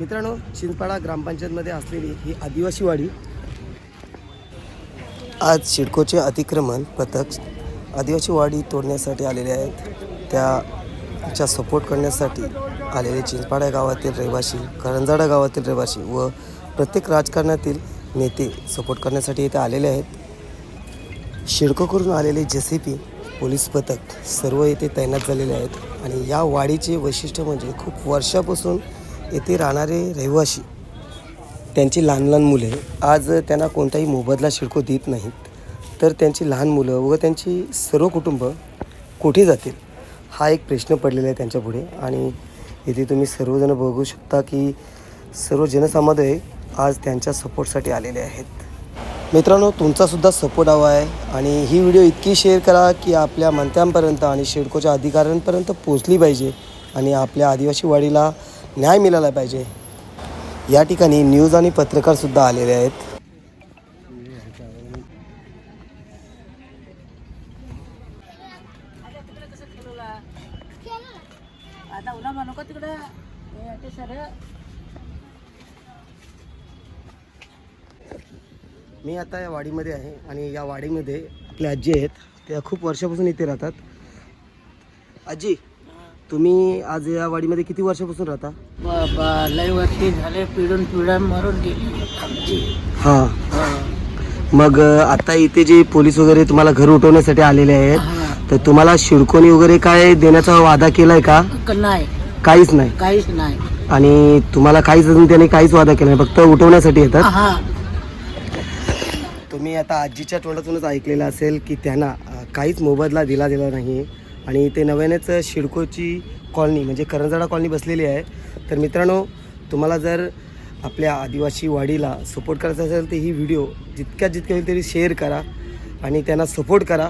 मित्रांनो चिंचपाडा ग्रामपंचायतमध्ये असलेली ही आदिवासी वाडी आज शिडकोचे अतिक्रमण पथक आदिवासी वाडी तोडण्यासाठी आलेले आहेत. त्याच्या सपोर्ट करण्यासाठी आलेले चिंचपाडा गावातील रहिवासी करंजाडा गावातील रहिवासी व प्रत्येक राजकारणातील नेते सपोर्ट करण्यासाठी इथे आलेले आहेत. शिडकोकडून आलेले जे सी पी पोलीस पथक सर्व येथे तैनात झालेले आहेत. आणि या वाडीचे वैशिष्ट्य म्हणजे खूप वर्षापासून येथे राहणारे रहिवासी त्यांची लहान लहान मुले आज त्यांना कोणताही मोबदला शिडको देत नाहीत. तर त्यांची लहान मुलं व त्यांची सर्व कुटुंब कुठे जातील? हा एक प्रश्न पडलेला आहे त्यांच्यापुढे आणि इथे तुम्ही सर्वजण बघू शकता की सर्व जनसमुदाय आज त्यांच्या सपोर्टसाठी आलेले आहेत. मित्रांनो तुमचासुद्धा सपोर्ट हवा आहे. आणि ही व्हिडिओ इतकी शेअर करा की आपल्या मंत्र्यांपर्यंत आणि शिडकोच्या अधिकाऱ्यांपर्यंत पोचली पाहिजे. आणि आपल्या आदिवासी वाडीला न्याय मिळाला पाहिजे. या ठिकाणी न्यूज आणि पत्रकारसुद्धा आलेले आहेत. हे मी आता या वाडीमध्ये आहे आणि या वाडीमध्ये आपल्या आजी आहेत. त्या खूप वर्षापासून इथे राहतात. आजी तुम्ही आज या वाडीमध्ये किती वर्षापासून राहता? बाबा लय वर्षी झाले पिढून पिढ्या मरून गेली. आमची हां. मग अ, आता इथे जे पोलीस वगैरे तुम्हाला घर उठवण्यासाठी आलेले आहेत हा. तर तुम्हाला शिडकोनी वगैरे काय देण्याचा वादा केलाय का क- नाही. काहीच नाही. काहीच नाही. आणि तुम्हाला काहीच अजून त्याने काहीच वादा केला नाही फक्त उठवण्यासाठी येतात? हा. तुम्ही आता आजीच्या तोंडातूनच ऐकलेलं असेल की त्यांना अ, काहीच मोबदला दिला गेला नाही. आणि ते नव्यानेच शिडकोची कॉलनी म्हणजे करंजाडा कॉलनी बसलेली आहे. तर मित्रांनो तुम्हाला जर आपल्या आदिवासी वाडीला सपोर्ट करायचा असेल तर ही व्हिडिओ जितक्या जितक्या होईल तरी शेअर करा आणि त्यांना सपोर्ट करा.